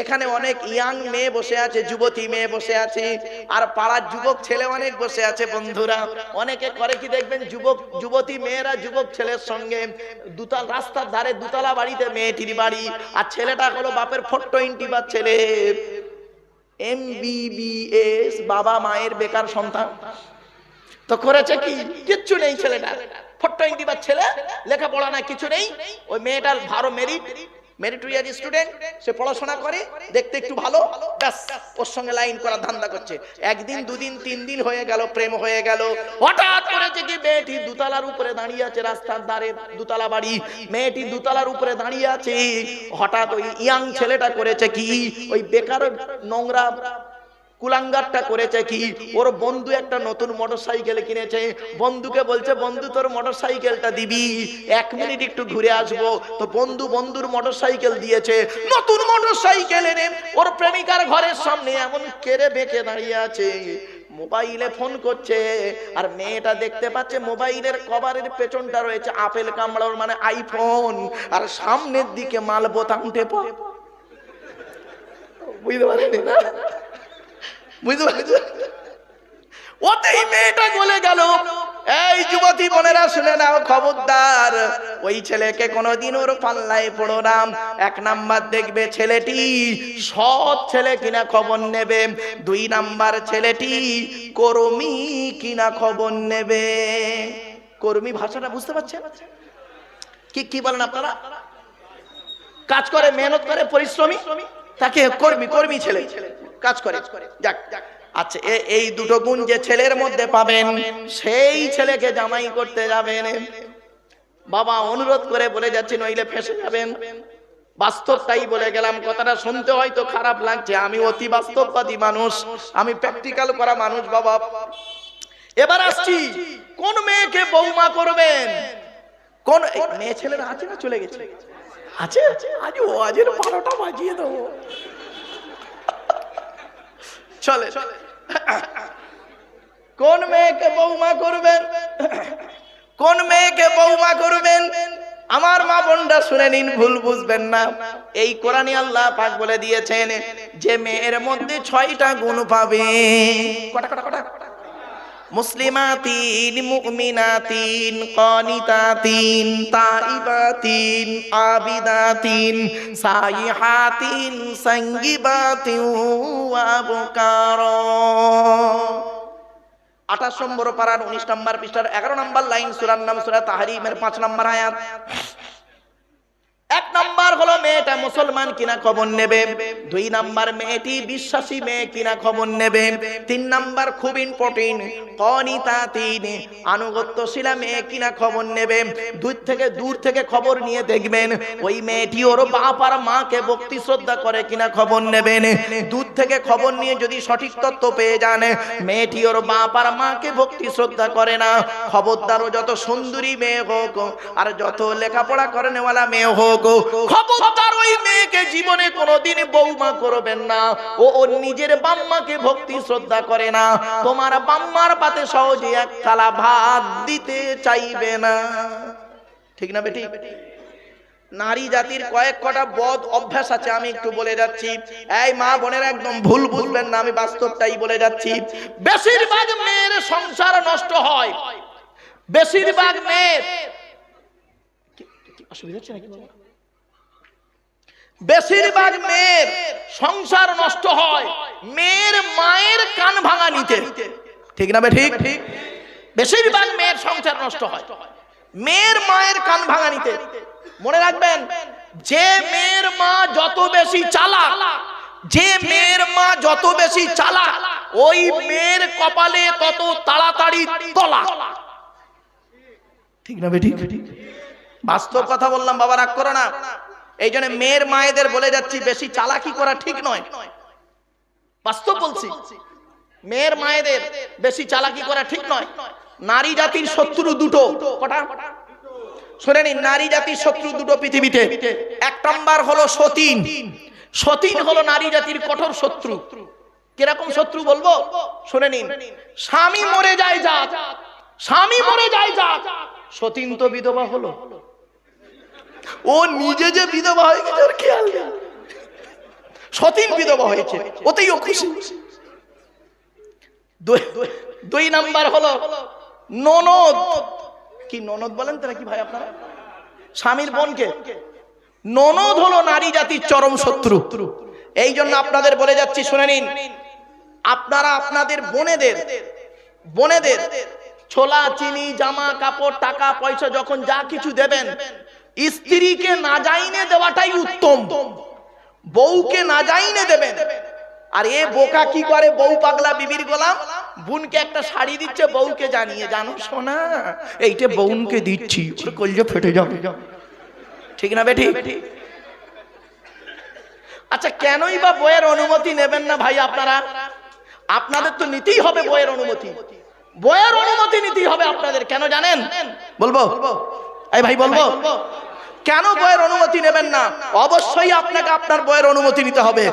এখানে অনেক ইয়াং মেয়ে বসে আছে, যুবতী মেয়ে বসে আছে, আর পাড়ার যুবক ছেলে অনেক বসে আছে বন্ধুরা। অনেকে করে কি দেখবেন, যুবক, যুবতী মেয়েরা যুবক ছেলের সঙ্গে দুতাল, রাস্তার ধারে দুতলা বাড়িতে মেয়েটির বাড়ি, আর ছেলেটা হলো বাপের ফোট্টো ইন্টিবার ছেলে। এমবিবিএস বাবা মায়ের বেকার সন্তান। তো করেছে কি? কিচ্ছু নেই ছেলেটা। ফোর্টো ইন্টিবার ছেলে, লেখাপড়া না কিছু নেই। ওই মেয়েটার ভালো মেরিট মেরিটোরিয়াস স্টুডেন্ট সে পড়াশোনা করে, দেখতে একটু ভালো, ব্যাস, ওর সঙ্গে লাইন করার ধান্দা করছে। একদিন, দুদিন, তিন দিন হয়ে গেল, প্রেম হয়ে গেল। হঠাৎ করেছে কি মেয়েটি দুতলার উপরে দাঁড়িয়ে আছে রাস্তার ধারে, দুতলা বাড়ি, মেয়েটি দুতলার উপরে দাঁড়িয়ে আছে, হঠাৎ ওই ইয়াং ছেলেটা করেছে কি? ওই বেকার নোংরা কুলাঙ্গারটা করেছে কি? ওর বন্ধু একটা নতুন মোটর সাইকেল কিনেছে। বন্ধুকে বলছে, বন্ধু, তোর মোটর সাইকেলটা দিবি। এক মিনিট একটু ঘুরে আসব। তো বন্ধু বন্ধুর মোটর সাইকেল দিয়েছে। নতুন মোটর সাইকেল এনে ওর প্রেমিকার ঘরের সামনে এমন কেড়ে বেঁকে দাঁড়িয়ে আছে। মোবাইলে ফোন করছে। আর মেয়েটা দেখতে পাচ্ছে মোবাইলের কভারের পেছনটা রয়েছে আপেল কামড়ার মানে আইফোন। আর সামনের দিকে মাল বোতাম টেপা। বুঝতে পারেনি না? বুঝতে পারছ ওতেই মেয়েটা গলে এই যুবতী শুনে খবরদার। ওই ছেলেকে কোনোদিন পড়ো না। এক দেখবে ছেলেটি ছেলে কিনা খবর নেবে। দুই নাম্বার ছেলেটি কর্মী কিনা খবর নেবে। কর্মী ভাষাটা বুঝতে পারছেন? কি কি বলেন আপনারা? কাজ করে, মেহনত করে, পরিশ্রমী? তাকে কর্মী কর্মী ছেলে। কাজ করে। যাক আচ্ছা এই দুটো গুণ যে ছেলের মধ্যে পাবেন সেই ছেলেকে জামাই করতে যাবেন। বাবা অনুরোধ করে বলে যাচ্ছি নইলে ফেসে যাবেন। বাস্তবটাই বলে গেলাম কথাটা শুনতে হয়তো খারাপ লাগছে আমি অতি বাস্তববাদী মানুষ আমি প্র্যাকটিক্যাল করা মানুষ বাবা। এবার আসছি কোন মেয়েকে বৌমা করবেন? কোন মেয়ে ছেলেরা আছে না চলে গেছে? আছে? আজ ও আজের বারোটা বাজিয়ে দেবো। চলে। কোন মেয়েকে বৌমা করবেন? কোন মেয়েকে বৌমা করবেন? আমার মা বোনটা শুনে নিন, ভুল বুঝবেন না। এই কোরআনে আল্লাহ পাক বলে দিয়েছেন, যে মেয়ের মধ্যে ছয়টা গুণ পাবে। কটা কটা কটা? মুসলিমাতিন, মুমিনাতিন, কানিতাতিন, তাইবাতিন, আবিদাতিন, সাইহাতিন সঙ্গীবাতিন ওয়াবকারা আঠাশ নম্বর পারার উনিশ নম্বর পৃষ্ঠার এগারো নম্বর লাইন সুরার নাম সুরা তাহারিমের পাঁচ নম্বর আয়াত। নাম্বার হলো মেয়েটা মুসলমান কিনা খবর নেবে। দুই নাম্বার মেয়েটি বিশ্বাসী মেয়ে কিনা খবর নেবে। তিন নাম্বার খুব ইম্পর্টেন্ট কনিতা তিন, আনুগত্যশীলা মেয়ে কিনা খবর নেবে। দূর থেকে দূর থেকে খবর নিয়ে দেখবেন, ওই মেয়েটি ওর বাপ আর মাকে ভক্তি শ্রদ্ধা করে কিনা খবর নেবেন। দূর থেকে খবর নিয়ে যদি সঠিক তথ্য পেয়ে যান, মেয়েটি ওর বাপ আর মাকে ভক্তি শ্রদ্ধা করে না। খবরদার ও যত সুন্দরী মেয়ে হোক, আর যত লেখাপড়া করে নেওয়ালা মেয়ে হোক খবরদার ওই মেয়েকে জীবনে বৌমা করবেন না। ও নিজের বাম্মাকে ভক্তি, শ্রদ্ধা করে না। তোমার বাম্মার পাতে সহজে এক থালা ভাত দিতে চাইবে না। ঠিক না বেটি? নারী জাতির কয়েক কটা অভ্যাস আছে, আমি একটু বলে যাচ্ছি। এই মা বোনের একদম ভুল বুঝবেন না, আমি বাস্তবটাই বলে যাচ্ছি। বেশিরভাগ মেয়ের সংসার নষ্ট হয়। বেশিরভাগ মেয়ের অসুবিধা হচ্ছে নাকি? বেশিরভাগ মেয়ের সংসার নষ্ট হয়। মেয়ের মায়ের কান ভাঙা নিতে ঠিক না ঠিক? ঠিক বেশিরভাগ মেয়ের সংসার নষ্ট হয়। মেয়ের মায়ের কান ভাঙা নিতে মনে রাখবেন যে মেয়ের মা যত বেশি চালা যে মেয়ের মা যত বেশি চালা ওই মেয়ের কপালে তত তাড়াতাড়ি তলা ঠিক না ঠিক? বাস্তব কথা বললাম বাবা রাগ করো না। এই জন্য মেয়ের মায়েদের বলে যাচ্ছি, বেশি চালাকি করা ঠিক নয়। বাস্তব বলছি, মেয়ের মায়েদের বেশি চালাকি করা ঠিক নয়। নারী জাতির শত্রু দুটো, কটা? শুনে নিন, নারী জাতির শত্রু দুটো পৃথিবীতে। এক নাম্বার হলো সতীন। সতীন হলো নারী জাতির কঠোর শত্রু। কীরকম শত্রু বলব? শুনে নিন, স্বামী মরে যায় যা স্বামী মরে যায় যা সতীন তো বিধবা হলো। ও নিজে যে বিধবা হয়ে গেছে ওর খেয়াল নেই। সতীন বিধবা হয়েছে ওতেই ও খুশি। দুই- নাম্বার হলো ননদ। কি ননদ বলেন তো নাকি ভাই আপনারা? স্বামীর বোনকে। ননদ হলো নারী জাতির চরম শত্রু। এই জন্য আপনাদের বলে যাচ্ছি শুনে নিন। আপনারা আপনাদের বোনেদের বোনেদের ছোলা চিনি জামা কাপড় টাকা পয়সা যখন যা কিছু দেবেন স্ত্রীকে না যাইনে দেওয়াটাই উত্তম। বউকে না যাইনে দেবেন। আর এ বোকা কি করে? বউ পাগলা বিবির গোলাম? বোনকে একটা শাড়ি দিচ্ছে, বউকে জানিয়ে, জানো শোনা এইটা বউনকে দিচ্ছি কলজে ফেটে যাবে। ঠিক না বেটি? আচ্ছা কেনই বা বইয়ের অনুমতি নেবেন না ভাই আপনারা? আপনাদের তো নিতেই হবে বইয়ের অনুমতি। বইয়ের অনুমতি নিতেই হবে আপনাদের, কেন জানেন? বলব। এই ভাই বলব কেন বইয়ের অনুমতি নেবেন না? অবশ্যই আপনাকে আপনার বইয়ের অনুমতি নিতে হবে।